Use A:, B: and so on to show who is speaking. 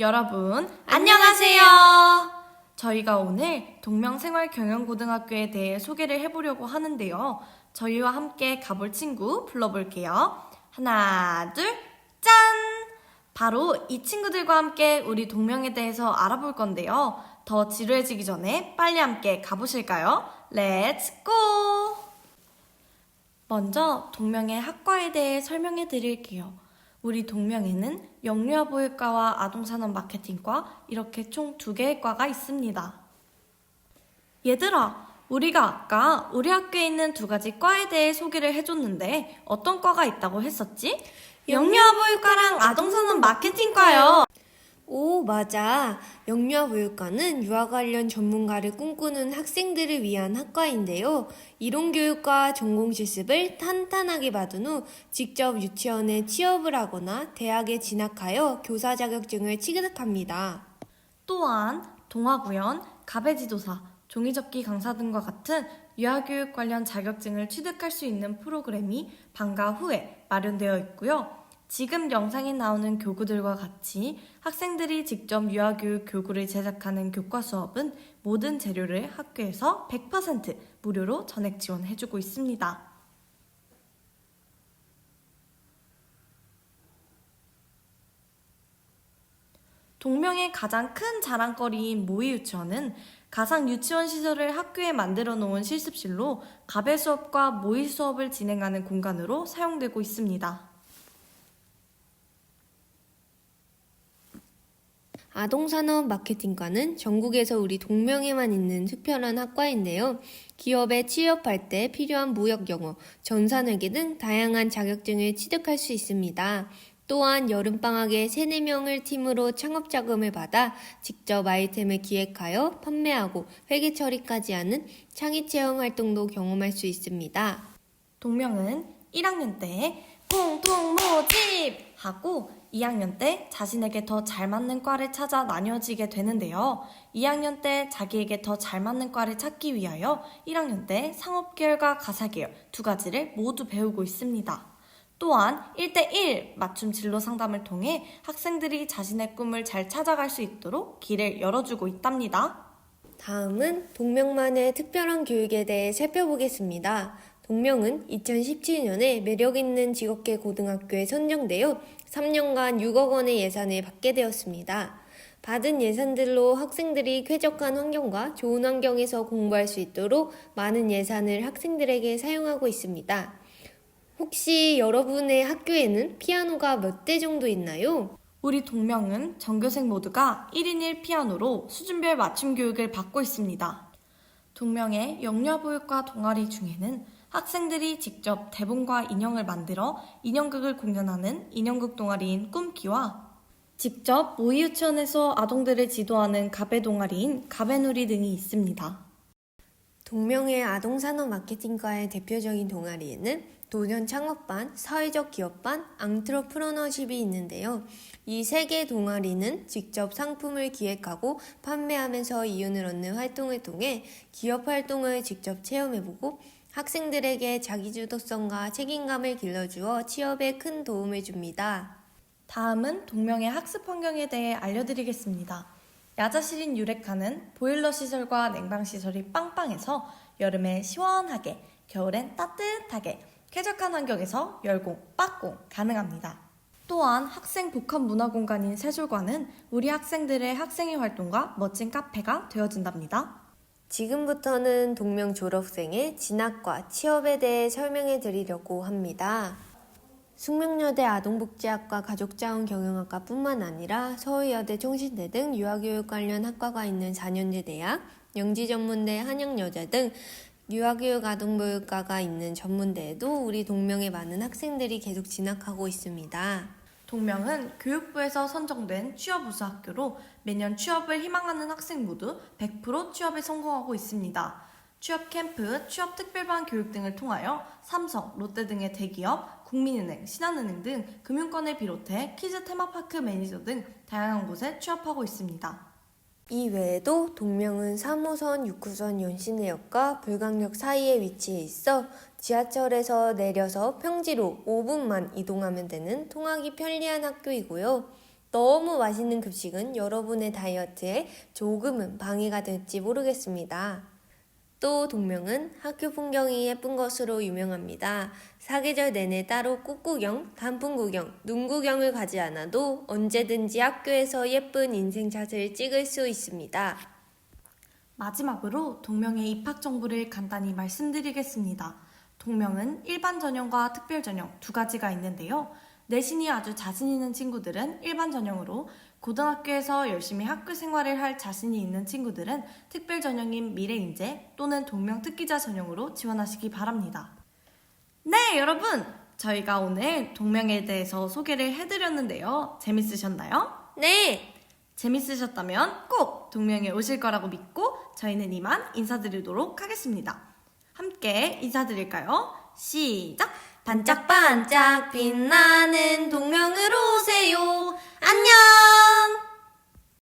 A: 여러분,
B: 안녕하세요.
A: 저희가 오늘 동명생활경영고등학교에 대해 소개를 해보려고 하는데요. 저희와 함께 가볼 친구 불러볼게요. 하나, 둘, 짠! 바로 이 친구들과 함께 우리 동명에 대해서 알아볼 건데요. 더 지루해지기 전에 빨리 함께 가보실까요? 렛츠 고! 먼저 동명의 학과에 대해 설명해 드릴게요. 우리 동명에는 영유아보육과와 아동산업 마케팅과 이렇게 총 두 개의 과가 있습니다. 얘들아, 우리가 아까 우리 학교에 있는 두 가지 과에 대해 소개를 해줬는데 어떤 과가 있다고 했었지? 영유아보육과랑 아동산업 마케팅과요.
B: 오, 맞아. 영유아보육과는 유아 관련 전문가를 꿈꾸는 학생들을 위한 학과인데요. 이론교육과 전공 실습을 탄탄하게 받은 후 직접 유치원에 취업을 하거나 대학에 진학하여 교사 자격증을 취득합니다.
A: 또한 동아구연, 가배지도사, 종이접기 강사 등과 같은 유아교육 관련 자격증을 취득할 수 있는 프로그램이 방과 후에 마련되어 있고요. 지금 영상에 나오는 교구들과 같이 학생들이 직접 유아교육 교구를 제작하는 교과 수업은 모든 재료를 학교에서 100% 무료로 전액 지원해주고 있습니다. 동명의 가장 큰 자랑거리인 모의 유치원은 가상 유치원 시설을 학교에 만들어 놓은 실습실로 가배 수업과 모의 수업을 진행하는 공간으로 사용되고 있습니다.
B: 아동산업 마케팅과는 전국에서 우리 동명에만 있는 특별한 학과인데요. 기업에 취업할 때 필요한 무역 영어, 전산회계 등 다양한 자격증을 취득할 수 있습니다. 또한 여름방학에 3, 4명을 팀으로 창업 자금을 받아 직접 아이템을 기획하여 판매하고 회계 처리까지 하는 창의 체험 활동도 경험할 수 있습니다.
A: 동명은 1학년 때 통통 모집 하고 2학년 때 자신에게 더 잘 맞는 과를 찾아 나뉘어지게 되는데요. 2학년 때 자기에게 더 잘 맞는 과를 찾기 위하여 1학년 때 상업계열과 가사계열 두 가지를 모두 배우고 있습니다. 또한 1대1 맞춤 진로 상담을 통해 학생들이 자신의 꿈을 잘 찾아갈 수 있도록 길을 열어주고 있답니다.
B: 다음은 동명만의 특별한 교육에 대해 살펴보겠습니다. 동명은 2017년에 매력있는 직업계 고등학교에 선정되어 3년간 6억 원의 예산을 받게 되었습니다. 받은 예산들로 학생들이 쾌적한 환경과 좋은 환경에서 공부할 수 있도록 많은 예산을 학생들에게 사용하고 있습니다. 혹시 여러분의 학교에는 피아노가 몇 대 정도 있나요?
A: 우리 동명은 전교생 모두가 1인 1 피아노로 수준별 맞춤 교육을 받고 있습니다. 동명의 영유아보육과 동아리 중에는 학생들이 직접 대본과 인형을 만들어 인형극을 공연하는 인형극 동아리인 꿈키와 직접 모의유치원에서 아동들을 지도하는 가베 동아리인 가베놀이 등이 있습니다.
B: 동명의 아동산업 마케팅과의 대표적인 동아리에는 도전 창업반, 사회적 기업반, 앙트로프러너십이 있는데요. 이 세 개 동아리는 직접 상품을 기획하고 판매하면서 이윤을 얻는 활동을 통해 기업 활동을 직접 체험해보고 학생들에게 자기주도성과 책임감을 길러주어 취업에 큰 도움을 줍니다.
A: 다음은 동명의 학습 환경에 대해 알려드리겠습니다. 야자실인 유레카는 보일러 시설과 냉방 시설이 빵빵해서 여름에 시원하게, 겨울엔 따뜻하게, 쾌적한 환경에서 열공, 빡공 가능합니다. 또한 학생 복합 문화 공간인 세술관은 우리 학생들의 학생회 활동과 멋진 카페가 되어준답니다.
B: 지금부터는 동명 졸업생의 진학과 취업에 대해 설명해 드리려고 합니다. 숙명여대 아동복지학과 가족자원 경영학과 뿐만 아니라 서울여대 총신대 등 유아교육 관련 학과가 있는 4년제 대학, 영지전문대 한양여자 등 유아교육 아동보육과가 있는 전문대에도 우리 동명의 많은 학생들이 계속 진학하고 있습니다.
A: 동명은 교육부에서 선정된 취업 우수 학교로 매년 취업을 희망하는 학생 모두 100% 취업에 성공하고 있습니다. 취업 캠프, 취업 특별반 교육 등을 통하여 삼성, 롯데 등의 대기업, 국민은행, 신한은행 등 금융권을 비롯해 키즈 테마파크 매니저 등 다양한 곳에 취업하고 있습니다.
B: 이 외에도 동명은 3호선, 6호선 연신내역과 불강역 사이에 위치해 있어 지하철에서 내려서 평지로 5분만 이동하면 되는 통하기 편리한 학교이고요. 너무 맛있는 급식은 여러분의 다이어트에 조금은 방해가 될지 모르겠습니다. 또 동명은 학교 풍경이 예쁜 것으로 유명합니다. 사계절 내내 따로 꽃구경, 단풍구경, 눈구경을 가지 않아도 언제든지 학교에서 예쁜 인생샷을 찍을 수 있습니다.
A: 마지막으로 동명의 입학 정보를 간단히 말씀드리겠습니다. 동명은 일반 전형과 특별 전형 두 가지가 있는데요. 내신이 아주 자신 있는 친구들은 일반 전형으로 고등학교에서 열심히 학교 생활을 할 자신이 있는 친구들은 특별 전형인 미래인재 또는 동명 특기자 전형으로 지원하시기 바랍니다. 네, 여러분! 저희가 오늘 동명에 대해서 소개를 해드렸는데요. 재밌으셨나요?
B: 네!
A: 재밌으셨다면 꼭 동명에 오실 거라고 믿고 저희는 이만 인사드리도록 하겠습니다. 함께 인사드릴까요? 시작!
B: 반짝반짝 빛나는 동명으로 오세요. 안녕!